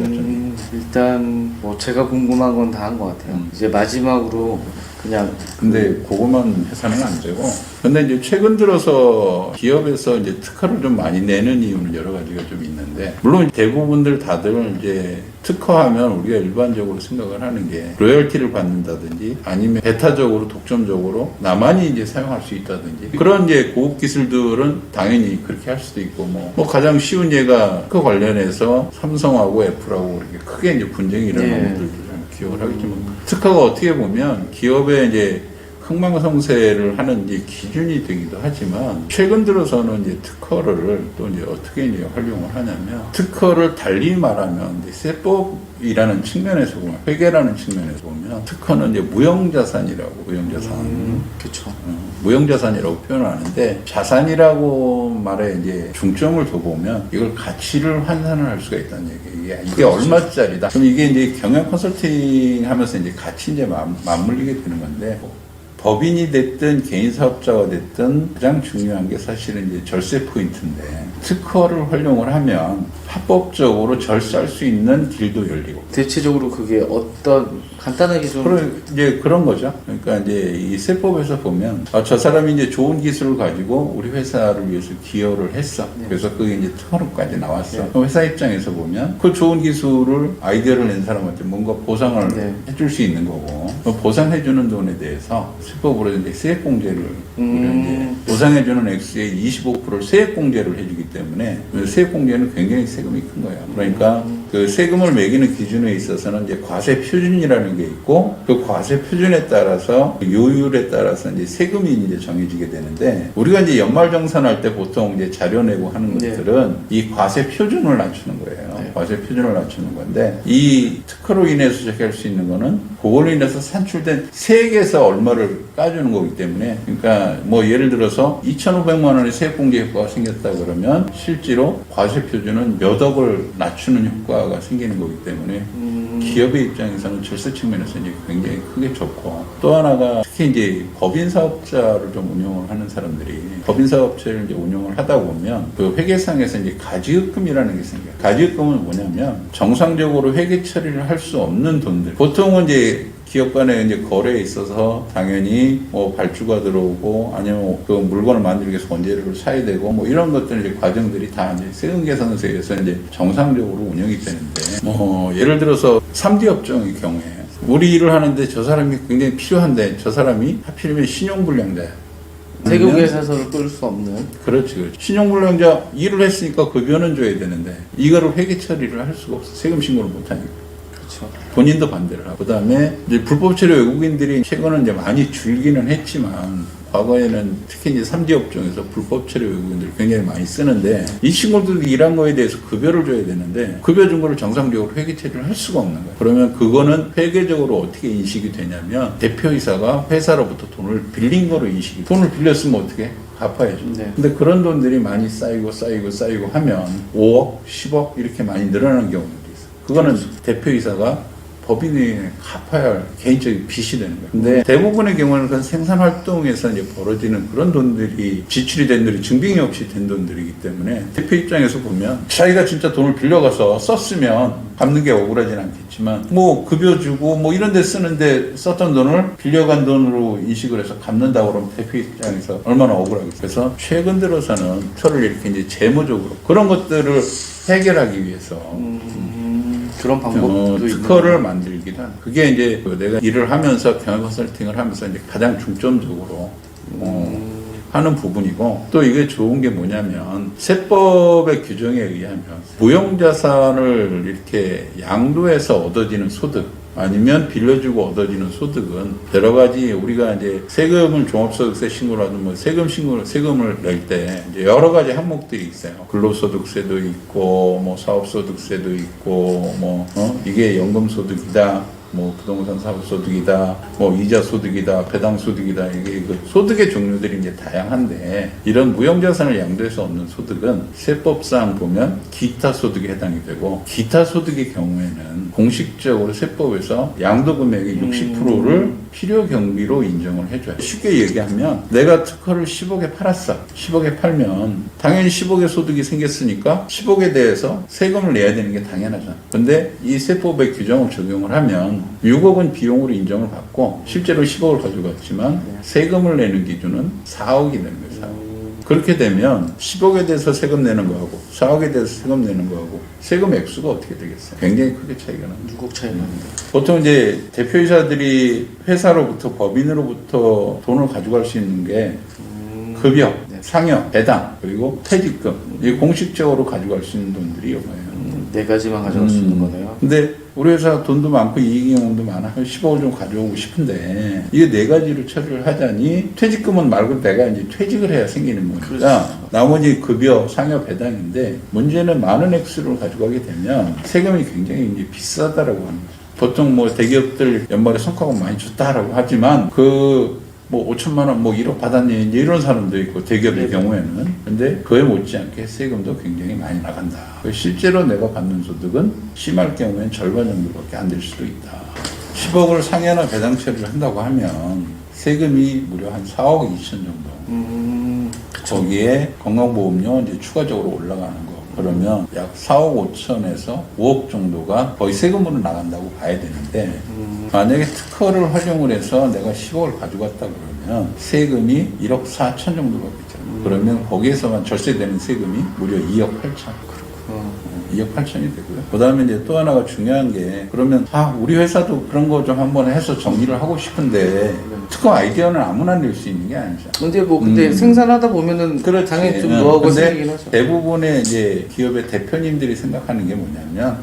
음, 일단 뭐 제가 궁금한 건 다 한 것 같아요. 음. 이제 마지막으로 그냥 근데 그것만 해서는 안 되고. 근데 이제 최근 들어서 기업에서 이제 특허를 좀 많이 내는 이유는 여러 가지가 좀 있는데, 물론 대부분들 다들 이제 특허하면 우리가 일반적으로 생각을 하는 게 로열티를 받는다든지 아니면 배타적으로 독점적으로 나만이 이제 사용할 수 있다든지 그런 이제 고급 기술들은 당연히 그렇게 할 수도 있고 뭐, 뭐 가장 쉬운 예가 그 관련해서 삼성하고 애플하고 이렇게 크게 이제 분쟁이 일어난 예. 것들도 좀 기억을 하겠지만 특허가 어떻게 보면 기업의 이제 흥망성쇠를 하는 이제 기준이 되기도 하지만 최근 들어서는 이제 특허를 또 이제 어떻게 이제 활용을 하냐면 특허를 달리 말하면 세법이라는 측면에서 보면 회계라는 측면에서 보면 특허는 이제 무형자산이라고 무형자산 음, 그렇죠. 어, 무형자산이라고 표현하는데 자산이라고 말에 이제 중점을 더 보면 이걸 가치를 환산을 할 수가 있다는 얘기예요. 이게, 이게 얼마짜리다. 그럼 이게 이제 경영 컨설팅 하면서 이제 같이 이제 맞, 맞물리게 되는 건데 법인이 됐든 개인 사업자가 됐든 가장 중요한 게 사실은 이제 절세 포인트인데 특허를 활용을 하면 합법적으로 절세할 수 있는 길도 열리고 대체적으로 그게 어떤 간단하게 좀 그런 이제 그런 거죠. 그러니까 이제 이 세법에서 보면 아, 저 사람이 이제 좋은 기술을 가지고 우리 회사를 위해서 기여를 했어. 네. 그래서 그게 이제 특허로까지 나왔어. 네. 회사 입장에서 보면 그 좋은 기술을 아이디어를 낸 사람한테 뭔가 보상을 네. 해줄 수 있는 거고 그 보상해주는 돈에 대해서 세법으로 이제 세액공제를 음. 이제 보상해주는 액수의 25%를 세액공제를 해주기 때문에 그 세액공제는 굉장히 세 금이 큰 거예요. 그러니까 그 세금을 매기는 기준에 있어서는 이제 과세 표준이라는 게 있고 그 과세 표준에 따라서 그 요율에 따라서 이제 세금이 이제 정해지게 되는데 우리가 이제 연말 정산할 때 보통 이제 자료 내고 하는 네. 것들은 이 과세 표준을 낮추는 거예요. 네. 과세 표준을 낮추는 건데 이 특허로 인해서 제기할 수 있는 거는 그걸로 인해서 산출된 세액에서 얼마를 까주는 거기 때문에 그러니까 뭐 예를 들어서 2,500만 원의 세액공제 효과가 생겼다 그러면 실제로 과세 표준은 몇 억을 낮추는 효과가 생기는 거기 때문에 음, 기업의 입장에서는 절세 측면에서 이제 굉장히 크게 좋고 또 하나가 특히 이제 법인 사업자를 좀 운영을 하는 사람들이 법인 사업체를 이제 운영을 하다 보면 그 회계상에서 이제 가지급금이라는 게 생겨요. 가지급금은 뭐냐면 정상적으로 회계 처리를 할 수 없는 돈들. 보통은 이제 기업 간의 이제 거래에 있어서 당연히 뭐 발주가 들어오고 아니면 그 물건을 만들기 위해서 원재료를 사야 되고 뭐 이런 것들 이제 과정들이 다 이제 세금 계산서에 의해서 이제 정상적으로 운영이 되는데 뭐 예를 들어서 3D 업종의 경우에 우리 일을 하는데 저 사람이 굉장히 필요한데 저 사람이 하필이면 신용불량자야. 세금 아니면 계산서를 끌 수 없는 그렇지, 그렇지. 신용불량자 일을 했으니까 급여는 줘야 되는데 이거를 회계 처리를 할 수가 없어. 세금 신고를 못 하니까. 그렇죠. 본인도 반대를 하고 그다음에 이제 불법 체류 외국인들이 최근은 이제 많이 줄기는 했지만 과거에는 특히 이제 3D 업종에서 불법 체류 외국인들이 굉장히 많이 쓰는데 이 친구들이 일한 거에 대해서 급여를 줘야 되는데 급여 준 거를 정상적으로 회계 처리를 할 수가 없는 거예요. 그러면 그거는 회계적으로 어떻게 인식이 되냐면 대표이사가 회사로부터 돈을 빌린 거로 인식이 돈을 빌렸으면 어떻게 해? 갚아야죠. 네. 근데 그런 돈들이 많이 쌓이고 쌓이고 쌓이고 하면 5억, 10억 이렇게 많이 늘어나는 경우도 있어요. 그거는 대표이사가 법인이 갚아야 할 개인적인 빚이 되는 거예요. 근데 대부분의 경우는 그런 생산 활동에서 이제 벌어지는 그런 돈들이 지출이 된 돈이 증빙이 없이 된 돈들이기 때문에 대표 입장에서 보면 자기가 진짜 돈을 빌려가서 썼으면 갚는 게 억울하진 않겠지만 뭐 급여 주고 뭐 이런 데 쓰는데 썼던 돈을 빌려간 돈으로 인식을 해서 갚는다고 그러면 대표 입장에서 얼마나 억울하겠어요. 그래서 최근 들어서는 특허를 이렇게 이제 재무적으로 그런 것들을 해결하기 위해서 음, 그런 어, 방법도 있는 특허를 만들기도 하는. 그게 이제 그 내가 일을 하면서 경영 컨설팅을 하면서 이제 가장 중점적으로 어, 하는 부분이고 또 이게 좋은 게 뭐냐면 세법의 규정에 의하면 무형자산을 이렇게 양도해서 얻어지는 소득 아니면 빌려주고 얻어지는 소득은 여러 가지 우리가 이제 세금을 종합소득세 신고를 하든 뭐 세금 신고를 세금을 낼 때 이제 여러 가지 항목들이 있어요. 근로소득세도 있고 뭐 사업소득세도 있고 뭐 어? 이게 연금소득이다. 뭐 부동산 사업 소득이다, 뭐 이자 소득이다, 배당 소득이다 이게 그 소득의 종류들이 이제 다양한데 이런 무형자산을 양도해서 얻는 소득은 세법상 보면 기타 소득에 해당이 되고 기타 소득의 경우에는 공식적으로 세법에서 양도 금액의 60%를 필요 경비로 인정을 해줘요. 쉽게 얘기하면 내가 특허를 10억에 팔았어. 10억에 팔면 당연히 10억의 소득이 생겼으니까 10억에 대해서 세금을 내야 되는 게 당연하잖아. 근데 이 세법의 규정을 적용을 하면 6억은 비용으로 인정을 받고 실제로 10억을 가져갔지만 세금을 내는 기준은 4억이 되는 거예요. 4억. 그렇게 되면 10억에 대해서 세금 내는 거하고 4억에 대해서 세금 내는 거하고 세금 액수가 어떻게 되겠어요? 굉장히 크게 차이가 납니다. 6억 차이 납니다. 보통 이제 대표이사들이 회사로부터 법인으로부터 돈을 가져갈 수 있는 게 급여, 네. 상여, 배당 그리고 퇴직금 이 공식적으로 가져갈 수 있는 돈들이 이거예요. 음, 네 가지만 가져갈 수 있는 음. 거네요. 근데 우리 회사 돈도 많고 이익 경험도 많아 한 10억을 좀 가져오고 싶은데 이게 네 가지로 처리를 하자니 퇴직금은 말고 내가 이제 퇴직을 해야 생기는 거니까 그렇죠. 나머지 급여, 상여, 배당인데 문제는 많은 액수를 가져가게 되면 세금이 굉장히 이제 비싸다라고 하는 거죠. 보통 뭐 대기업들 연말에 성과금 많이 줬다라고 하지만 그 뭐 5천만 원, 뭐 1억 받았니 이런 사람도 있고 대기업의 네. 경우에는 근데 그에 못지않게 세금도 굉장히 많이 나간다. 실제로 내가 받는 소득은 심할 경우엔 절반 정도밖에 안 될 수도 있다. 10억을 상여나 배당 처리를 한다고 하면 세금이 무려 한 4억 2천 정도. 음, 거기에 건강보험료 이제 추가적으로 올라가는 거. 그러면 약 4억 5천에서 5억 정도가 거의 세금으로 나간다고 봐야 되는데 음, 만약에 특허를 활용을 해서 내가 10억을 가져갔다 그러면 세금이 1억 4천 정도 받겠잖아요. 음. 그러면 거기에서만 절세되는 세금이 무려 2억 8천. 어, 2억 8천이 되고요. 그 다음에 이제 또 하나가 중요한 게, 그러면, 아, 우리 회사도 그런 거 좀 한번 해서 정리를 하고 싶은데, 특허 아이디어는 아무나 낼 수 있는 게 아니죠. 근데 뭐 근데 음. 생산하다 보면은 그렇지. 당연히 좀 응. 노하우가 생기긴 하죠. 대부분의 이제 기업의 대표님들이 생각하는 게 뭐냐면,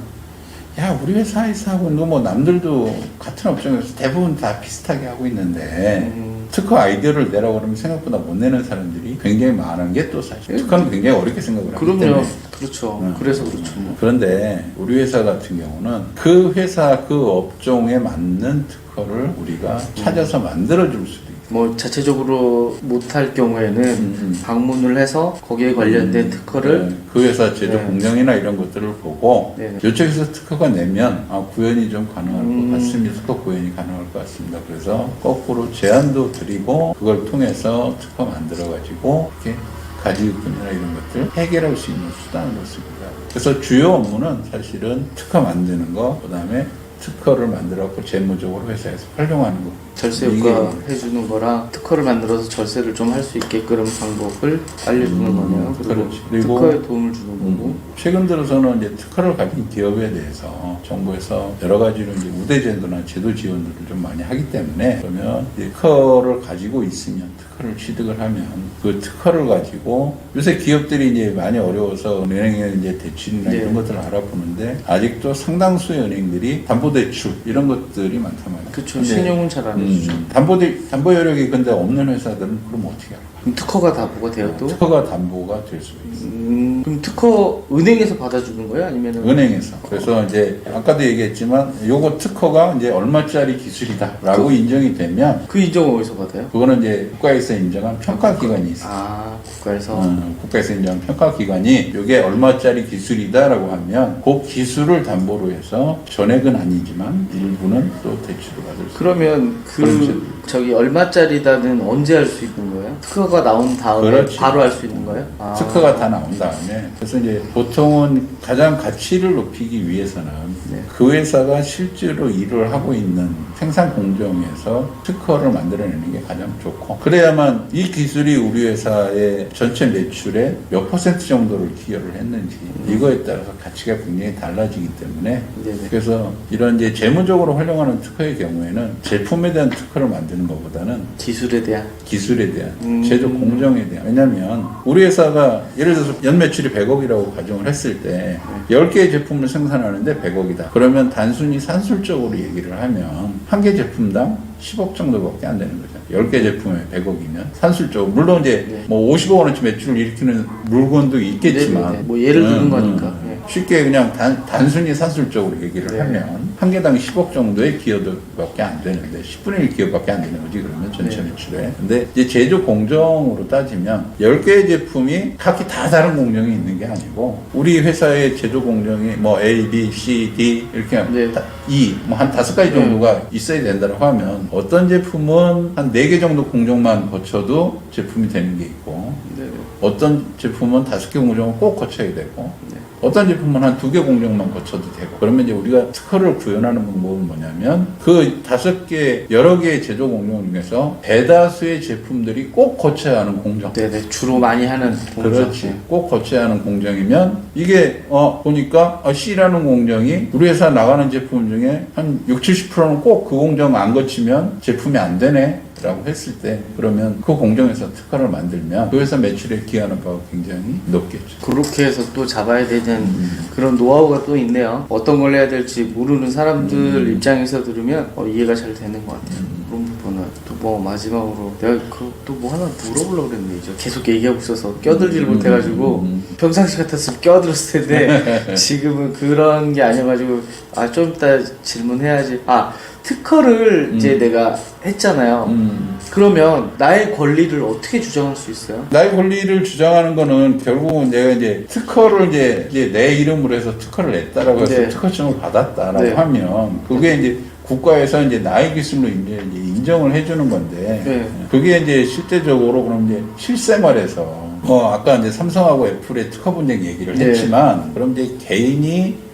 야, 우리 회사에서 하고 뭐 남들도 같은 업종에서 대부분 다 비슷하게 하고 있는데, 음, 특허 아이디어를 내라고 그러면 생각보다 못 내는 사람들이 굉장히 많은 게 또 사실. 특허는 굉장히 어렵게 생각을 하기 때문에. 그럼요. 그렇죠. 음. 그래서 그렇죠. 뭐. 그런데 우리 회사 같은 경우는 그 회사 그 업종에 맞는 특허를 우리가 찾아서 만들어줄 있고 뭐 자체적으로 못할 경우에는 음, 음. 방문을 해서 거기에 관련된 특허를 네, 그 회사 제조 네. 공정이나 이런 것들을 보고 네, 네. 요쪽에서 특허가 내면 아, 구현이 좀 가능할 음. 것 같습니다. 특허 구현이 가능할 것 같습니다. 그래서 거꾸로 제안도 드리고 그걸 통해서 특허 만들어 가지고 이렇게 가지급분이나 이런 것들 해결할 수 있는 수단을 놓습니다. 그래서 주요 업무는 사실은 특허 만드는 거, 그 다음에 특허를 만들어갖고 재무적으로 회사에서 활용하는 거. 절세 효과 해주는 거랑 특허를 만들어서 절세를 좀 할 수 있게끔 방법을 알려주는 음, 거네요. 그리고. 그리고 특허에 도움을 주는 거고. 음, 최근 들어서는 이제 특허를 가진 기업에 대해서 정부에서 여러 가지로 이제 우대 제도나 제도 지원들을 좀 많이 하기 때문에 그러면 특허를 가지고 있으면 특허를 취득을 하면 그 특허를 가지고 요새 기업들이 이제 많이 어려워서 은행에 이제 대출이나 네. 이런 것들을 알아보는데 아직도 상당수의 은행들이 담보대출 이런 것들이 많단 말이에요. 그쵸. 근데 신용은 잘 안 해주죠. 음, 담보 담보 여력이 근데 없는 회사들은 그럼 어떻게 할까? 그럼 특허가 다 뭐가 돼요 또? 특허가 담보가 될 수가 있어요. 음, 그럼 특허 은행에서 받아주는 거예요? 아니면은 은행에서. 그래서 이제 아까도 얘기했지만 요거 특허가 이제 얼마짜리 기술이다라고 인정이 되면 그 인정을 어디서 받아요? 그거는 이제 국가에서 인정한 평가 기관이 있어요. 아 국가에서 어, 국가에서 인정한 평가 기관이 이게 얼마짜리 기술이다라고 하면 그 기술을 담보로 해서 전액은 아니지만 일부는 또 대출을 받을 수 그러면 그 그렇죠. 저기 얼마짜리다는 언제 할 수 있는 거예요? 특허가 나온 다음에 그렇지. 바로 할 수 있는 거예요? 아. 특허가 다 나온 다음에 그래서 이제 보통은 가장 가치를 높이기 위해서는 네. 그 회사가 실제로 일을 하고 있는 생산 공정에서 특허를 만들어내는 게 가장 좋고 그래야만 이 기술이 우리 회사의 전체 매출의 몇 퍼센트 정도를 기여를 했는지 이거에 따라서 가치가 굉장히 달라지기 때문에 네네. 그래서 이런 이제 재무적으로 활용하는 특허의 경우에는 제품에 대한 특허를 만드는 것보다는 기술에 대한 기술에 대한 음. 제조 공정에 대한 왜냐하면 우리 회사가 예를 들어서 연 매출이 100억이라고 가정을 했을 때 10개의 제품을 생산하는데 100억이다 그러면 단순히 산술적으로 얘기를 하면 한 개 제품당 10억 정도밖에 안 되는 거죠 10개 제품에 100억이면 산술적으로 물론 이제 네. 뭐 50억 원어치 매출을 일으키는 물건도 있겠지만 네 네 네. 뭐 예를 드는 음, 거니까. 음. 네. 쉽게 그냥 단, 단순히 산술적으로 얘기를 네. 하면 한 개당 10억 정도의 기여도밖에 안 되는데 10분의 1 기여밖에 안 되는 거지 그러면 전체 네. 매출에. 근데 이제 제조 공정으로 따지면 10개의 제품이 각기 다 다른 공정이 있는 게 아니고 우리 회사의 제조 공정이 뭐 A, B, C, D 이렇게 네. 다- E 뭐한 다섯 가지 정도가 있어야 된다고 하면 어떤 제품은 한 네 개 정도 공정만 거쳐도 제품이 되는 게 있고 네. 어떤 제품은 다섯 개 공정을 꼭 거쳐야 되고 네. 어떤 제품은 한 두 개 공정만 거쳐도 되고 그러면 이제 우리가 특허를 구현하는 방법은 뭐냐면 그 다섯 개 여러 개의 제조 공정 중에서 대다수의 제품들이 꼭 거쳐야 하는 공정 네네 주로 많이 하는 공정. 그렇지. 꼭 거쳐야 하는 공정이면 이게 어 보니까 어, C라는 공정이 우리 회사 나가는 제품 중에 한 6, 70%는 꼭 그 공정 안 거치면 제품이 안 되네. 라고 했을 때 그러면 그 공정에서 특허를 만들면 그 회사 매출에 기여하는 바가 굉장히 높겠죠. 그렇게 해서 또 잡아야 되는 음. 그런 노하우가 또 있네요. 어떤 걸 해야 될지 모르는 사람들 음. 입장에서 들으면 어, 이해가 잘 되는 것 같아요. 그런 부분은 또 뭐 마지막으로 내가 그또뭐 하나 물어보려고 그랬는데 이제 계속 얘기하고 있어서 껴들지를 음. 못해가지고 음. 평상시 같았으면 껴들었을 텐데 지금은 그런 게 아니어가지고 아 좀 이따 질문해야지. 아 특허를 이제 음. 내가 했잖아요. 음. 그러면 나의 권리를 어떻게 주장할 수 있어요? 나의 권리를 주장하는 거는 결국은 내가 이제 특허를 이제, 이제 내 이름으로 해서 특허를 냈다라고 해서 네. 특허증을 받았다라고 네. 하면 그게 이제 국가에서 이제 나의 기술로 이제 이제 인정을 해주는 건데 네. 그게 이제 실제적으로 그럼 이제 실생활에서 뭐 아까 이제 삼성하고 애플의 특허 분쟁 얘기를 네. 했지만 그럼 이제 개인이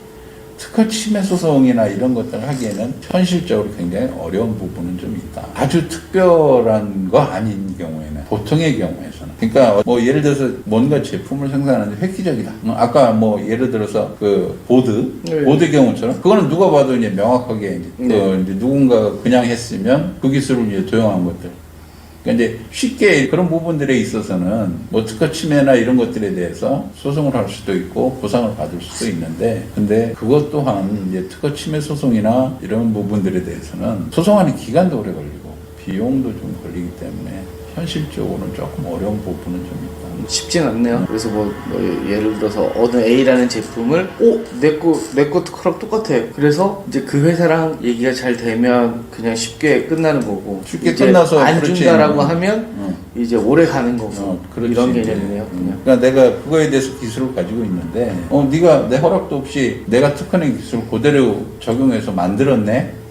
특허 침해 소송이나 이런 것들을 하기에는 현실적으로 굉장히 어려운 부분은 좀 있다. 아주 특별한 거 아닌 경우에는 보통의 경우에서는 그러니까 뭐 예를 들어서 뭔가 제품을 생산하는데 획기적이다. 어, 아까 뭐 예를 들어서 그 보드 네. 보드 경우처럼 그거는 누가 봐도 이제 명확하게 이제, 그 네. 이제 누군가 그냥 했으면 그 기술을 이제 도용한 것들. 그러니까 쉽게 그런 부분들에 있어서는 뭐 특허 침해나 이런 것들에 대해서 소송을 할 수도 있고 보상을 받을 수도 있는데 근데 그것 또한 이제 특허 침해 소송이나 이런 부분들에 대해서는 소송하는 기간도 오래 걸리고 비용도 좀 걸리기 때문에 현실적으로는 조금 어려운 부분은 좀 있다. 쉽진 않네요. 그래서 뭐, 뭐 예를 들어서 어느 A라는 제품을 오 내거 내거 특허랑 똑같아. 그래서 이제 그 회사랑 얘기가 잘 되면 그냥 쉽게 끝나는 거고 쉽게 이제 끝나서 안 그렇지. 준다라고 하면 어. 이제 오래 가는 거고 어, 그렇지. 이런 이제. 개념이네요. 음. 그냥. 그러니까 내가 그거에 대해서 기술을 가지고 있는데, 어, 네가 내 허락도 없이 내가 특허낸 기술을 그대로 적용해서 만들었네.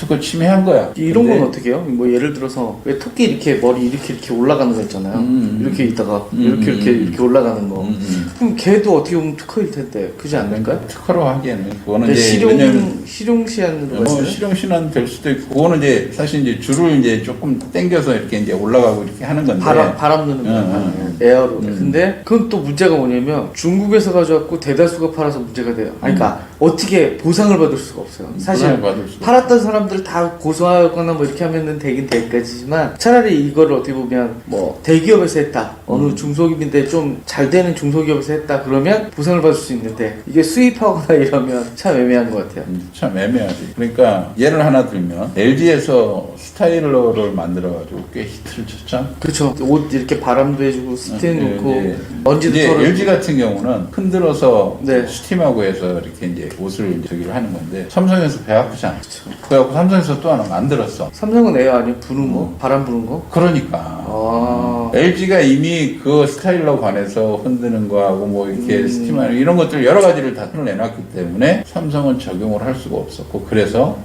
특허 침해한 거야. 이런 근데 건 어떻게 해요? 뭐 예를 들어서 왜 토끼 이렇게 머리 이렇게 이렇게 올라가는 거 있잖아요. 음, 음. 이렇게 있다가 음, 이렇게 음, 이렇게 음. 이렇게 올라가는 거. 음, 음. 그럼 걔도 어떻게 보면 특허일 텐데 그지 않을까요? 특허로 하기에는 그거는 근데 이제 왜냐면 실용 실용시한으로 뭐 했어요. 실용 신안 될 수도 있고 그거는 이제 사실 이제 줄을 이제 조금 당겨서 이렇게 이제 올라가고 이렇게 하는 건데 바람 바람 넣는 거 응, 응, 에어로. 음. 근데 그건 또 문제가 뭐냐면 중국에서 가져왔고 대다수가 팔아서 문제가 돼요. 아니, 그러니까 어떻게 보상을 받을 수가 없어요. 사실 음. 보상을 받을 수가 팔았던 사람들 다 고소하거나 뭐 이렇게 하면은 되긴 될까지만 차라리 이거를 어떻게 보면 뭐 대기업에서 했다 어느 음. 중소기업인데 좀 잘 되는 중소기업에서 했다 그러면 보상을 받을 수 있는데 이게 수입하거나 이러면 참 애매한 것 같아요. 음, 참 애매하지. 그러니까 예를 하나 들면 LG에서 스타일러를 만들어가지고 꽤 히트를 쳤죠. 그렇죠. 옷 이렇게 바람도 해주고 스팀 예, 놓고 예. 먼지도 이제 털어. LG 같은 경우는 흔들어서 네. 스팀하고 해서 이렇게 이제 옷을 이제 저기를 하는 건데 삼성에서 배 아프잖아. 그래갖고 삼성에서 또 하나 만들었어. 삼성은 에어 아니에요? 부는 거? 음. 바람 부는 거? 그러니까 아. LG가 이미 그 스타일러 관해서 흔드는 거하고 뭐 이렇게 음. 스팀하는 이런 것들 여러 가지를 다 내놨기 때문에 삼성은 적용을 할 수가 없었고 그래서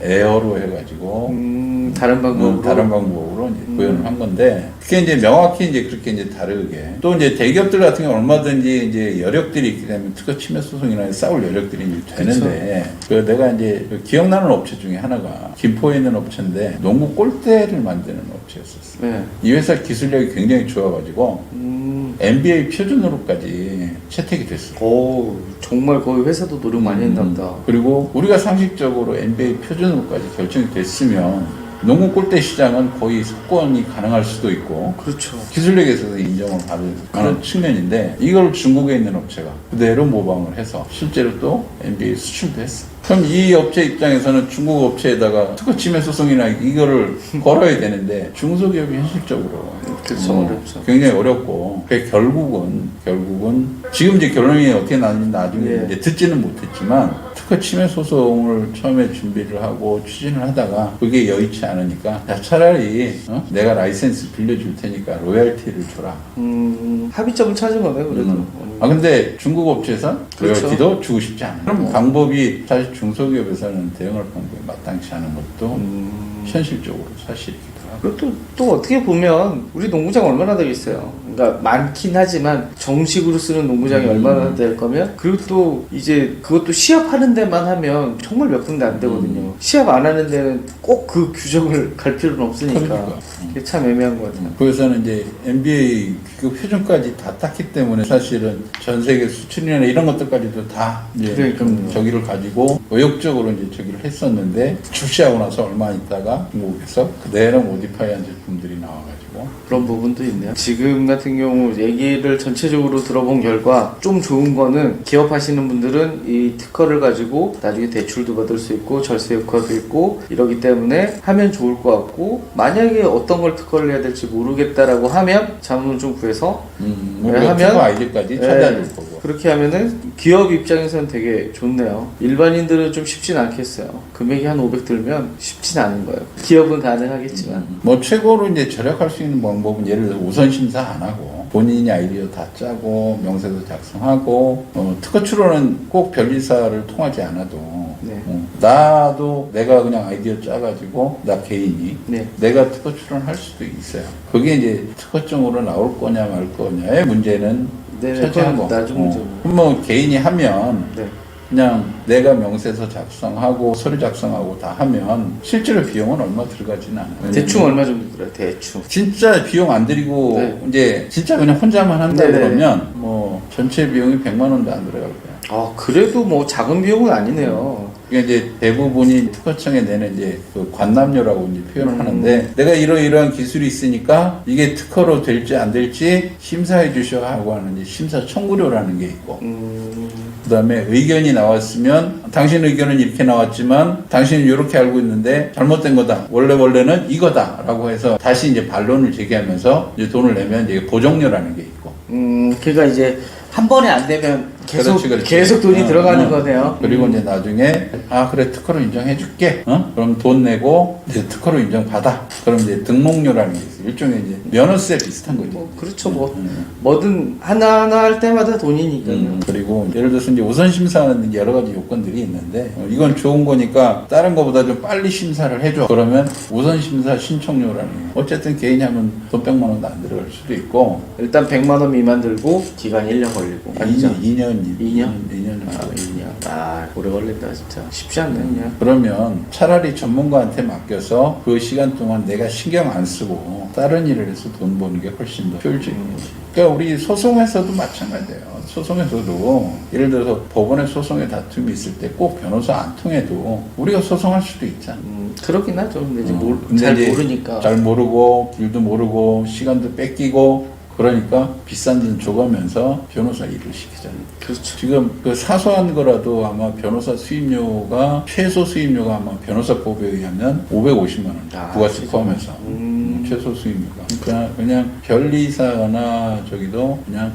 에어로 해가지고 음, 다른 방법으로. 음, 다른 방법으로 이제 음. 구현을 한 건데 그게 이제 명확히 이제 그렇게 이제 다르게 또 이제 대기업들 같은 경우 얼마든지 이제 여력들이 있기 때문에 특허 침해 소송이나 싸울 여력들이 이제 되는데 그 내가 이제 그 기억나는 업체 중에 하나가 김포에 있는 업체인데 농구 골대를 만드는 업체였었어. 네. 이 회사 기술력이 굉장히 좋아가지고 음. NBA 표준으로까지 채택이 됐어. 오, 정말 거기 회사도 노력 많이 했나 보다. 음, 그리고 우리가 상식적으로 NBA 표준으로까지 결정이 됐으면 농구 골대 시장은 거의 석권이 가능할 수도 있고 그렇죠. 기술력에 있어서 인정을 받을 그런 측면인데 이걸 중국에 있는 업체가 그대로 모방을 해서 실제로 또 NBA 수출도 했어. 그럼 이 업체 입장에서는 중국 업체에다가 특허 침해 소송이나 이거를 걸어야 되는데 중소기업이 현실적으로 그렇죠. 굉장히 어렵고 결국은 결국은 지금 이제 결론이 어떻게 나는지 나중에 예. 이제 듣지는 못했지만 특허 침해 소송을 처음에 준비를 하고 추진을 하다가 그게 여의치 않으니까 야, 차라리 어? 내가 라이센스 빌려줄 테니까 로열티를 줘라. 음, 합의점을 찾은 거네요, 그래도. 음. 아 근데 중국 업체에서 그렇죠. 로열티도 주고 싶지 않아요. 그럼 어. 방법이 사실 중소기업에서는 대응할 방법이 마땅치 않은 것도 음. 현실적으로 사실이기도 하고. 그리고 또, 또 어떻게 보면 우리 농구장 얼마나 되겠어요. 그러니까 많긴 하지만 정식으로 쓰는 농구장이 음. 얼마나 될 거면 그리고 또 이제 그것도 시합하는 데만 하면 정말 몇 군데 안 되거든요. 음. 시합 안 하는 데는 꼭 그 규정을 갈 필요는 없으니까 그러니까. 그게 참 애매한 것 같아요. 그래서는 이제 NBA 규격 표준까지 다 땄기 때문에 사실은 전 세계 수출이나 이런 것들까지도 다 이제 그러니까요. 좀 저기를 가지고 의욕적으로 이제 저기를 했었는데 출시하고 나서 얼마 있다가 중국에서 그대로 모디파이한 제품들이 나와가지고 그런 부분도 있네요. 지금 같은 경우 얘기를 전체적으로 들어본 결과 좀 좋은 거는 기업하시는 분들은 이 특허를 가지고 나중에 대출도 받을 수 있고 절세 효과도 있고 이러기 때문에 하면 좋을 것 같고 만약에 어떤 걸 특허를 해야 될지 모르겠다라고 하면 자문을 좀 구해서 음, 네, 우리가 하면- 아이디까지 네. 찾아줄 거고 그렇게 하면은 기업 입장에서는 되게 좋네요. 일반인들은 좀 쉽진 않겠어요. 금액이 한 500 들면 쉽진 않은 거예요. 기업은 가능하겠지만 뭐 최고로 이제 절약할 수 있는 방법은 예를 들어 우선 심사 안 하고 본인이 아이디어 다 짜고 명세도 작성하고 어, 특허 출원은 꼭 변리사를 통하지 않아도 네. 어, 나도 내가 그냥 아이디어 짜가지고 나 개인이 네. 내가 특허 출원할 수도 있어요. 그게 이제 특허증으로 나올 거냐 말 거냐의 문제는 네, 차지한 그건 거. 나중 문제고. 그럼 뭐 개인이 하면 네. 그냥 내가 명세서 작성하고 서류 작성하고 다 하면 실제로 비용은 얼마 들어가지는 않아요. 대충 얼마 정도 들어요? 대충. 진짜 비용 안 들이고 네. 이제 진짜 그냥 혼자만 한다 네네. 그러면 뭐 전체 비용이 100만 원도 안 들어갈 거야. 아 그래도 뭐 작은 비용은 아니네요. 이게 이제 대부분이 특허청에 내는 이제 그 관람료라고 이제 표현을 음. 하는데 내가 이러이러한 기술이 있으니까 이게 특허로 될지 안 될지 심사해 주셔 하고 하는 이제 심사 청구료라는 게 있고 음, 그다음에 의견이 나왔으면 당신 의견은 이렇게 나왔지만 당신은 이렇게 알고 있는데 잘못된 거다. 원래 원래는 이거다라고 해서 다시 이제 반론을 제기하면서 이제 돈을 내면 이제 보정료라는 게 있고. 음, 그러니까 이제 한 번에 안 되면 계속 그렇지, 그렇지. 계속 돈이 어, 들어가는 어. 거네요. 그리고 음. 이제 나중에 아 그래 특허로 인정해줄게. 어? 그럼 돈 내고 이제 특허로 인정받아. 그럼 이제 등록료라는 게 있어. 요 일종의 이제 면허세 비슷한 거지. 뭐 그렇죠 뭐 음. 뭐든 하나 하나 할 때마다 돈이니까요. 음, 그리고 예를 들어서 이제 우선 심사하는 여러 가지 요건들이 있는데 어, 이건 좋은 거니까 다른 거보다 좀 빨리 심사를 해줘. 그러면 우선 심사 신청료라는 게 어쨌든 개인이 하면 돈 100만 원도 안 들어갈 수도 있고 일단 100만 원 미만 들고 기간 1년 걸리고 아니죠? 2년 2년? 2년 아, 정도. 2년. 아 오래 걸린다 진짜. 쉽지 않네 그냥. 그러면 차라리 전문가한테 맡겨서 그 시간 동안 내가 신경 안 쓰고 다른 일을 해서 돈 버는 게 훨씬 더 효율적인 거지. 그러니까 우리 소송에서도 마찬가지예요. 소송에서도 예를 들어서 법원에 소송의 다툼이 있을 때 꼭 변호사 안 통해도 우리가 소송할 수도 있잖아. 음, 그렇긴 하죠. 근데 이제 어, 모르, 근데 잘 이제 모르니까. 잘 모르고 길도 모르고 시간도 뺏기고 그러니까 비싼 돈 줘가면서 변호사 일을 시키잖아요. 그렇죠. 지금 그 사소한 거라도 아마 변호사 수임료가 최소 수임료가 아마 변호사법에 의하면 550만 원 아, 부가세. 포함해서 음. 음, 최소 수임료가 그러니까 그냥 변리사나 저기도 그냥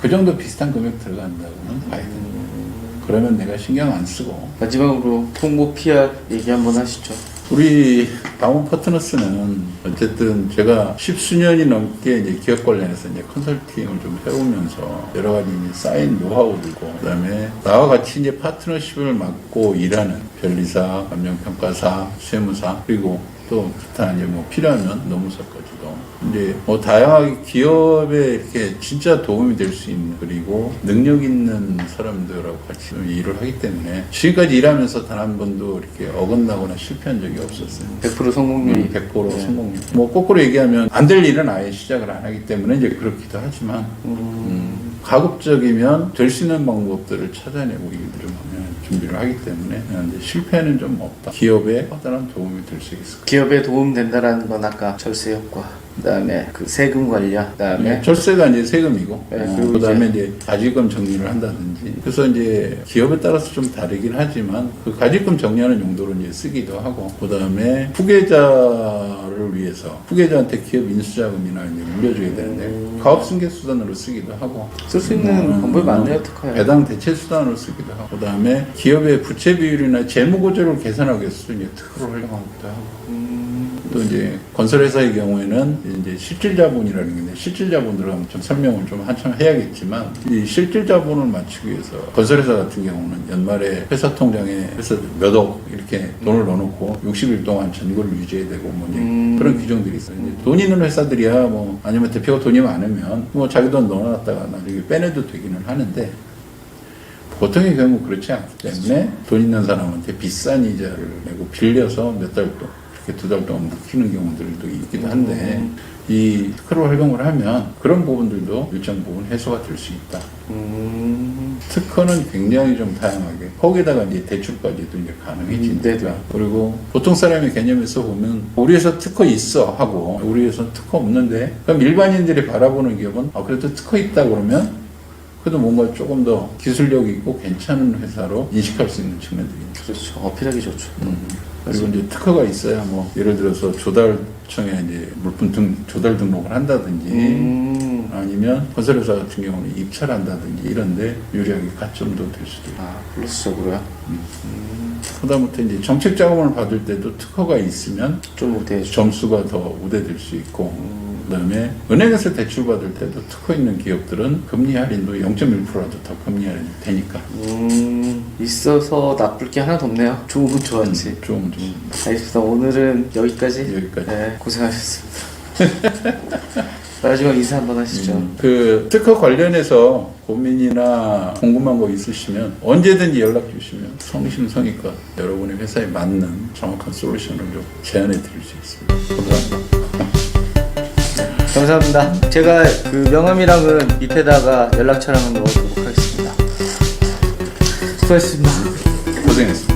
그 정도 비슷한 금액 들어간다고는 봐야 돼. 그러면 내가 신경 안 쓰고 마지막으로 통보 PR 얘기 한번 하시죠. 우리 다운 파트너스는 어쨌든 제가 십수년이 넘게 이제 기업 관련해서 이제 컨설팅을 좀 해오면서 여러 가지 이제 쌓인 노하우들고 그다음에 나와 같이 이제 파트너십을 맡고 일하는 변리사, 감정평가사, 세무사 그리고 또 기타 이제 뭐 필요하면 노무사까지도 이제 뭐 다양하게 기업에 이렇게 진짜 도움이 될 수 있는 그리고 능력 있는 사람들하고 같이 좀 일을 하기 때문에 지금까지 일하면서 단 한 번도 이렇게 어긋나거나 실패한 적이 없었어요. 100% 성공률이 100% 네. 성공률. 뭐 거꾸로 얘기하면 안 될 일은 아예 시작을 안 하기 때문에 이제 그렇기도 하지만 음, 가급적이면 될 수 있는 방법들을 찾아내고 일을 좀 하면 준비를 하기 때문에 실패는 좀 없다. 기업에 커다란 도움이 될 수 있을 기업에 도움 된다라는 건 아까 절세 효과, 그다음에 그 세금 관련, 그다음에 네, 절세가 이제 세금이고 네, 어, 그다음에 이제 가지금 정리를 한다든지 그래서 이제 기업에 따라서 좀 다르긴 하지만 그 가지금 정리하는 용도로 이제 쓰기도 하고 그다음에 후계자 를 위해서 후계자한테 기업 인수자금이나 이제 물려줘야 되는데 가업 승계 수단으로 쓰기도 하고 쓸 수 있는 음, 방법이 많네요, 특허에. 배당 대체 수단으로 쓰기도 하고 그다음에 기업의 부채 비율이나 재무 구조를 계산하기 위해서 이제 특허를 활용하기도 하고. 음, 또 이제 건설회사의 경우에는 이제 실질자본이라는 게 있는데 실질자본들은 좀 설명을 좀 한참 해야겠지만 이 실질자본을 맞추기 위해서 건설회사 같은 경우는 연말에 회사 통장에 회사 몇억 이렇게 돈을 넣어놓고 60일 동안 전골을 유지해야 되고 뭐 음. 그런 규정들이 있어요. 이제 돈 있는 회사들이야 뭐 아니면 대표가 돈이 많으면 뭐 자기 돈 넣어놨다가 나중에 빼내도 되기는 하는데 보통의 경우 그렇지 않기 때문에 돈 있는 사람한테 비싼 이자를 내고 빌려서 몇 달 동안 두 달 동안 묵히는 경우들도 있기도 한데 이 특허를 활용을 하면 그런 부분들도 일정 부분 해소가 될 수 있다. 음, 특허는 굉장히 좀 다양하게 거기다가 이제 대출까지도 이제 가능해지니까 음. 그리고 보통 사람의 개념에서 보면 우리 회사 특허 있어 하고 우리 회사 특허 없는데 그럼 일반인들이 바라보는 기업은 아 그래도 특허 있다 그러면 그래도 뭔가 조금 더 기술력 있고 괜찮은 회사로 인식할 수 있는 측면들이. 그렇죠. 어필하기 좋죠. 음. 그리고 이제 특허가 있어야 뭐 예를 들어서 조달청에 이제 물품 등 조달 등록을 한다든지 음, 아니면 건설회사 같은 경우는 입찰 한다든지 이런데 유리하게 가점도 될 수도 있고. 아, 플러스적으로요. 그다음부터 이제 정책 자금을 받을 때도 특허가 있으면 좀 우대해줘. 점수가 더 우대될 수 있고 그다음에 은행에서 대출 받을 때도 특허 있는 기업들은 금리 할인도 0.1%라도 더 금리 할인이 되니까 음, 있어서 나쁠 게 하나도 없네요. 좋은 좋았지. 좀, 좀 알겠습니다. 오늘은 여기까지. 여기까지. 네, 고생하셨습니다. 마지막 인사 한번 하시죠. 음, 그 특허 관련해서 고민이나 궁금한 거 있으시면 언제든지 연락 주시면 성심성의껏 여러분의 회사에 맞는 정확한 솔루션을 좀 제안해 드릴 수 있습니다. 감사합니다. 감사합니다. 제가 그 명함이랑은 밑에다가 연락처랑은 넣어두도록 하겠습니다. 수고하셨습니다. 고생했습니다.